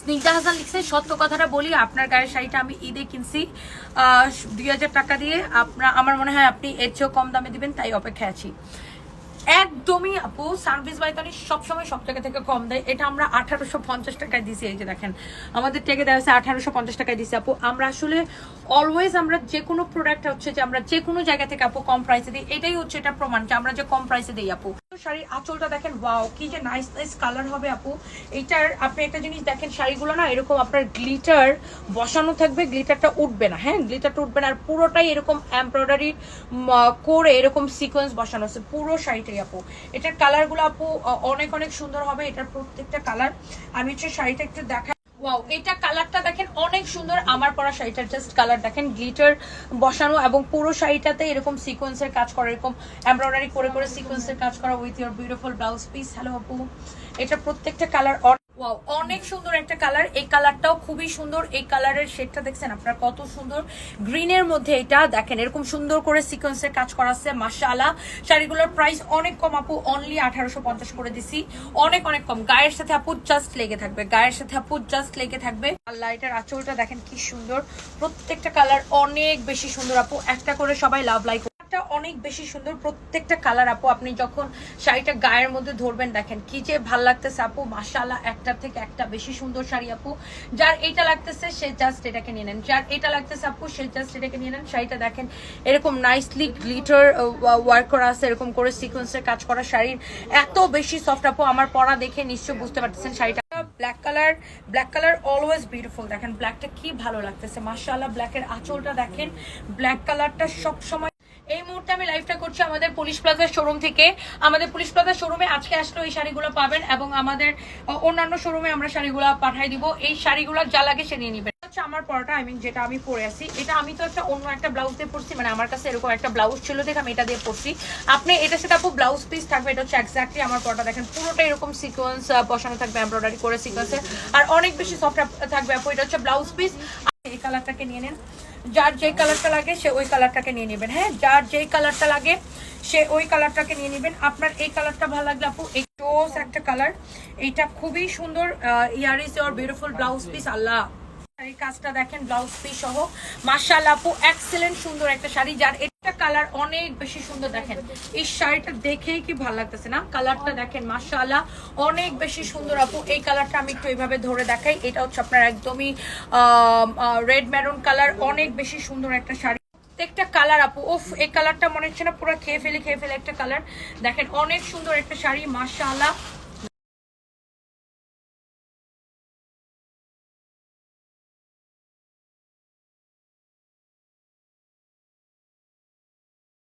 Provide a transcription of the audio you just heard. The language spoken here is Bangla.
স্নিগ্ধা হাসান লিখছে সত্য কথাটা বলি, আপনার গায়ের শাড়িটা আমি ঈদে কিনছি। দুই হাজার টাকা দিয়ে আপনার আমার মনে হয় আপনি এর চেয়েও কম দামে দিবেন, তাই অপেক্ষায় আছি। একদমই আপু সার্ভিস বাইতানি সবসময় সব জায়গা থেকে কম দেয়। এটা আমরা আঠারোশো পঞ্চাশ টাকায় দিছি, এই যে দেখেন। আমাদের টেকে দেওয়া হচ্ছে আঠারোশো পঞ্চাশ টাকায় দিছি আপু। আমরা আসলে অলওয়েজ আমরা যে কোনো প্রোডাক্ট হচ্ছে যে আমরা যে কোনো জায়গা থেকে আপু কম প্রাইসে দিই, এটাই হচ্ছে এটা প্রমাণ যে আমরা যে কম প্রাইসে দিই আপু। শাড়ির আঁচলটা দেখেন ওয়াও কি যে নাইস নাইস কালার হবে আপু। এইটার, আপনি একটা জিনিস দেখেন, শাড়িগুলো না এরকম আপনার গ্লিটার বসানো থাকবে গ্লিটারটা উঠবে না হ্যাঁ? গ্লিটারটা উঠবে না, আর পুরোটাই এরকম এমব্রয়ডারি করে এরকম সিকোয়েন্স বসানো আছে, পুরো শাড়িটাই আপু। এটার কালারগুলো আপু অনেক অনেক সুন্দর হবে, এটার প্রত্যেকটা কালার আমি হচ্ছে শাড়িটা একটু দেখা ওয়াও এটা কালারটা দেখেন অনেক সুন্দর আমার পরা শাড়িটার জাস্ট কালার দেখেন গ্লিটার বসানো এবং পুরো শাড়িটাতে এরকম সিকোয়েন্সের কাজ করা, এরকম এমব্রয়ডারি করে করে সিকোয়েন্সের কাজ করা with your beautiful blouse piece hello আপু। এটা প্রত্যেকটা কালার ওয়াও অনেক সুন্দর একটা কালার এই কালারটাও খুবই সুন্দর। এই কালারের শেডটা দেখছেন আপনার? কত সুন্দর। গ্রিনের মধ্যে এটা দেখেন, এরকম সুন্দর করে সিকোয়েন্সের কাজ করা আছে মাশাআল্লাহ। শাড়িগুলোর প্রাইস অনেক কম, আপু। অনলি আঠারোশো পঞ্চাশ করে দিছি। অনেক অনেক কম। গায়ের সাথে, আপু জাস্ট লেগে থাকবে। গায়ের সাথে, আপু জাস্ট লেগে থাকবে। আল্লাহ এটার আঁচলটা দেখেন কি সুন্দর। প্রত্যেকটা কালার অনেক বেশি সুন্দর, আপু। একটা করে সবাই লাভ লাইক একটা অনেক বেশি সুন্দর। প্রত্যেকটা কালার আপু, আপনি যখন শাড়িটা গায়ের মধ্যে ধরবেন, দেখেন কি যে ভালো লাগতেছে আপু। মাশাআল্লাহ, একটা থেকে একটা বেশি সুন্দর শাড়ি আপু। যার এটা লাগতেছে, সে জাস্ট এটাকে নিয়ে নেন। যার এটা লাগতেছে আপু, সে জাস্ট এটাকে নিয়ে নেন। শাড়িটা দেখেন, এরকম নাইসলি গ্লিটার ওয়ার্ক করা আছে, এরকম করে সিকোয়েন্সের কাজ করা শাড়ির। এত বেশি সফট আপু, আমার পরা দেখে নিশ্চয় বুঝতে পারতেছেন শাড়িটা। Black colour black colour always beautiful দেখেন ব্ল্যাকটা কি ভালো লাগতেছে। মাশাআল্লাহ ব্ল্যাকের আঁচলটা দেখেন। ব্ল্যাক কালারটা সব সময় এই মুহূর্তে আমি লাইভটা করছি আমাদের পুলিশ প্লাজার শোরুম থেকে। আমাদের পুলিশ প্লাজার শোরুমে আজকে আসলে এই শাড়িগুলো পাবেন এবং আমাদের অন্যান্য শোরুমে আমরা শাড়িগুলো পাঠাই দিব। এই শাড়িগুলো যা লাগে সে নিয়ে নিবেন। হচ্ছে আমার পরাটা আই মিন যেটা আমি পরে আছি। এটা আমি তো একটা অন্য একটা ব্লাউজ দিয়ে পরছি মানে আমার কাছে এরকম একটা ব্লাউজ ছিল, দেখে আমি এটা দিয়ে পরছি। আপনি, এটা সাথে আপু ব্লাউজ পিস থাকবে, এটা হচ্ছে এক্স্যাক্টলি আমার পরাটা। দেখেন, পুরোটা এরকম সিকোয়েন্স বসানো থাকবে এমব্রয়ডারি করে সিকোয়েন্সের আর অনেক বেশি সফট থাকবে এটা হচ্ছে ব্লাউজ পিস এই কালারটাকে নিয়ে নেন। যার যেই কালারটা লাগে সে ওই কালারটাকে নিয়ে নেবেন। হ্যাঁ যার যেই কালারটা লাগে সে ওই কালারটাকে নিয়ে নেবেন। আপনার এই কালারটা ভালো লাগলে আপু, এই টোস একটা কালার। এইটা খুবই সুন্দর here is your beautiful blouse piece, আল্লাহ। এই কাজটা দেখেন, ব্লাউজ পিস সহ। মার্শাল আপু এক্সেলেন্ট সুন্দর একটা শাড়ি, যার কালার অনেক বেশি সুন্দর দেখেন। এই শাড়িটা দেখেই কি ভালো লাগতেছে না? কালারটা দেখেন মার্শাল্লাহ অনেক বেশি সুন্দর আপু। এই কালারটা আমি একটু এইভাবে ধরে দেখাই। এটা হচ্ছে আপনার একদমই রেড মেরুন কালার, অনেক বেশি সুন্দর একটা শাড়ি। প্রত্যেকটা কালার আপু ওফ এই কালারটা মনে হচ্ছে না পুরো খেয়ে ফেলে খেয়ে ফেলে একটা কালার। দেখেন, অনেক সুন্দর একটা শাড়ি মার্শাল্লাহ